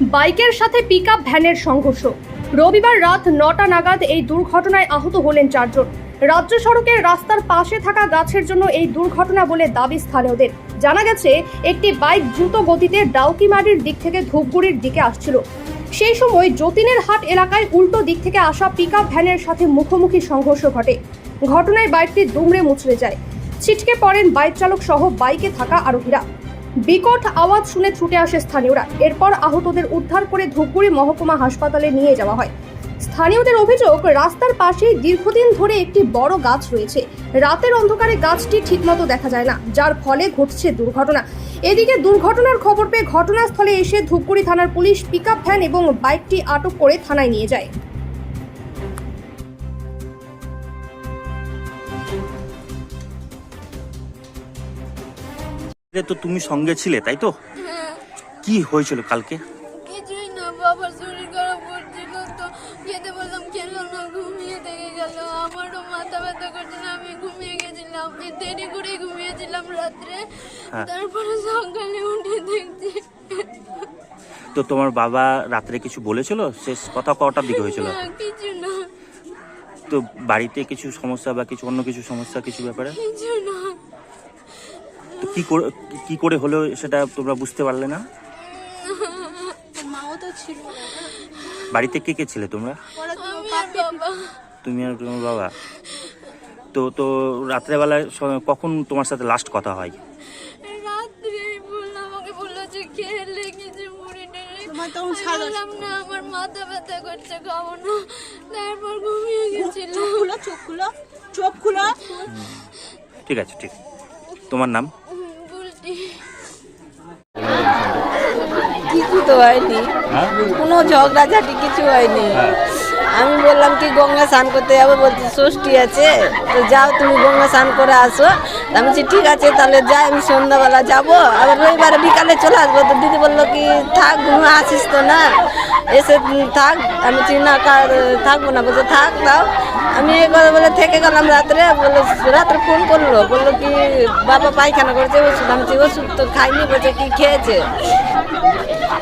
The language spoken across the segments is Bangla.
বাইকের সাথে পিকআপ ভ্যানের সংঘর্ষ। রবিবার রাত নটা নাগাদ এই দুর্ঘটনায় আহত হলেন চারজন। রাজ্য সড়কের রাস্তার পাশে থাকা গাছের জন্য এই দুর্ঘটনা বলে দাবি স্থানীয়দের। জানা গেছে, একটি বাইক দ্রুত গতিতে ডাউকিমারির দিক থেকে ধূপগুড়ির দিকে আসছিল। সেই সময় যতীনের হাট এলাকায় উল্টো দিক থেকে আসা পিকআপ ভ্যানের সাথে মুখোমুখি সংঘর্ষ ঘটে। ঘটনায় বাইকটি দুমড়ে মুচড়ে যায়। ছিটকে পড়েন বাইক চালক সহ বাইকে থাকা আরোহীরা। বিকট আওয়াজ শুনে ছুটে আসে স্থানীয়রা। এরপর আহতদের উদ্ধার করে ধূপগুড়ি মহকুমা হাসপাতালে নিয়ে যাওয়া হয়। স্থানীয়দের অভিযোগ, রাস্তার পাশেই দীর্ঘদিন ধরে একটি বড় গাছ রয়েছে। রাতের অন্ধকারে গাছটি ঠিকমতো দেখা যায় না, যার ফলে ঘটছে দুর্ঘটনা। এদিকে দুর্ঘটনার খবর পেয়ে ঘটনাস্থলে এসে ধূপগুড়ি থানার পুলিশ পিকআপ ভ্যান এবং বাইকটি আটক করে থানায় নিয়ে যায়। তো তুমি সঙ্গে ছিলে তাই তো? হ্যাঁ। কি হয়েছিল কালকে? কিছুই না বাবার শরীর খারাপ করছিল তো খেতে বললাম খেলো না ঘুমিয়ে থেকে গেল। আমারও মাথা ব্যথা করছিল আমি ঘুমিয়ে গেছিলাম। দেরি করে ঘুমিয়েছিলাম রাত্রে। হ্যাঁ। তারপরে সকালে উঠে দেখছি। তো তোমার বাবা রাত্রে কিছু বলেছিল? শেষ কথা কটার দিকে হয়েছিল? না কিছু না। তো বাড়িতে কিছু সমস্যা বা কিছু অন্য কিছু সমস্যা কিছু ব্যাপারে? কিছু না। কি করে কি করে হলো সেটা তোমরা বুঝতে পারলে না? মাও তো ছিল। বাড়িতে কে কে ছিলে তোমরা? তুমি আর তোমার বাবা? তো তো রাত্রেবেলায় কখন তোমার সাথে লাস্ট কথা হয়? আমার মাথা ব্যথা করছে খাব না। তারপর ঘুমিয়ে চোখ খুলো চোখ খুলো ঠিক আছে ঠিক। তোমার নাম বুলটি কিছু তো হয়নি। হ্যাঁ? কোনো ঝগড়াঝাটি কিছু হয়নি। আমি বললাম কি গঙ্গা স্নান করতে যাব? বলছি ষষ্ঠী আছে। তো যাও তুমি গঙ্গা স্নান করে আসো। আমি বলছি, ঠিক আছে, তাহলে যাই, আমি সন্ধ্যাবেলা যাব। আবার রবিবারে বিকালে চলে আসব। তো দিদি বলল কি, থাক, ঘুমে আসিস তো না। এসে থাক। আমি বলছি, না থাকব না। বলছে, থাক, দাও। আমি এই কথা বলে, থেকে গেলাম রাত্রে। বলল, রাত্রে ফোন করল। বলল কি, বাবা পায়খানা করেছে, ওষুধ। আমি ওষুধ তো খাইনি। বলছে, কি খেয়েছে?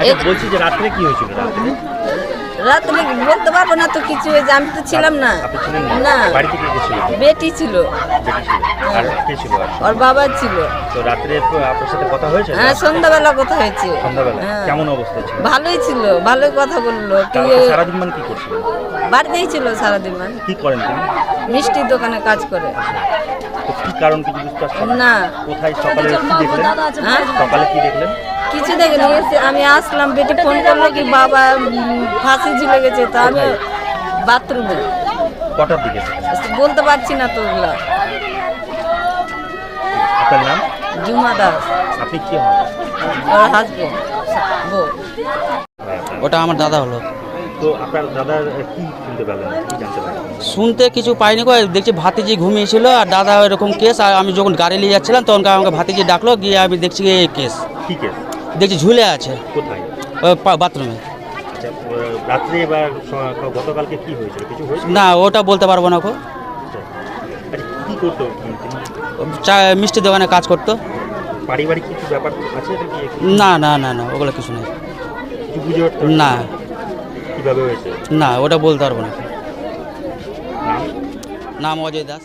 আচ্ছা বলছি যে রাত্রে কি হয়েছিল? রাত্রে? রাত্রে বলতে পারব না তো কিছু হয়েছে আমি তো ছিলাম না। না। বাড়িতে কে কে ছিল? বেটি ছিল। আর কে ছিল ওর বাবা ছিল। তো রাত্রে আপনার সাথে কথা হয়েছে? হ্যাঁ সন্ধ্যাবেলা কথা হয়েছে। সন্ধ্যাবেলা। হ্যাঁ। কেমন অবস্থা ছিল? ভালোই ছিল ভালোই কথা বলল। সারাদিন মানে কি করছিলেন? বাড়িতেই ছিল সারাদিন মানে কি করেন তিনি? মিষ্টির দোকানে কাজ করে। কি কারণ কিছু বুঝতে পারছেন না? কোথায় সকালে কি দেখলেন? হ্যাঁ? সকালে কি দেখলেন? কিছু দেখিনি এসে আমি আসলাম বেটি ফোন করল কি বাবা ফাঁসি ঝুলে গেছে তো আমি বাথরুমে। কটার দিকে? বলতে পারছি না তো ওগুলা। আপনার নাম? জুমা দাস। আপনি কি হন? ওর হাসবেন্ড বউ। ওটা আমার দাদা হলো। তো আপনার দাদার কি শুনতে পেলেন? কি জানতে পারলেন শুনতে কিছু পাইনি কো দেখছি ভাতিজি ঘুমিয়েছিল আর দাদা এরকম কেস আর আমি যখন গাড়ি নিয়ে যাচ্ছিলাম তখন আমাকে ভাতিজি ডাকলো গিয়ে আমি দেখছি এই কেস। কি কেস? দেখছি ঝুলে আছে। কোথায়? বাথরুমে। আচ্ছা রাত্রে গতকালকে কি হয়েছিল? কিছু হয়েছিল? না ওটা বলতে পারব না কো আচ্ছা আচ্ছা, কি করতো চা মিষ্টির দোকানে কাজ করতো। পারিবারিক কিছু ব্যাপার আছে না না না না ওগুলো কিছু নেই। বুঝে উঠতে না। কীভাবে হয়েছে? না ওটা বলতে পারব না। নাম অজয় দাস।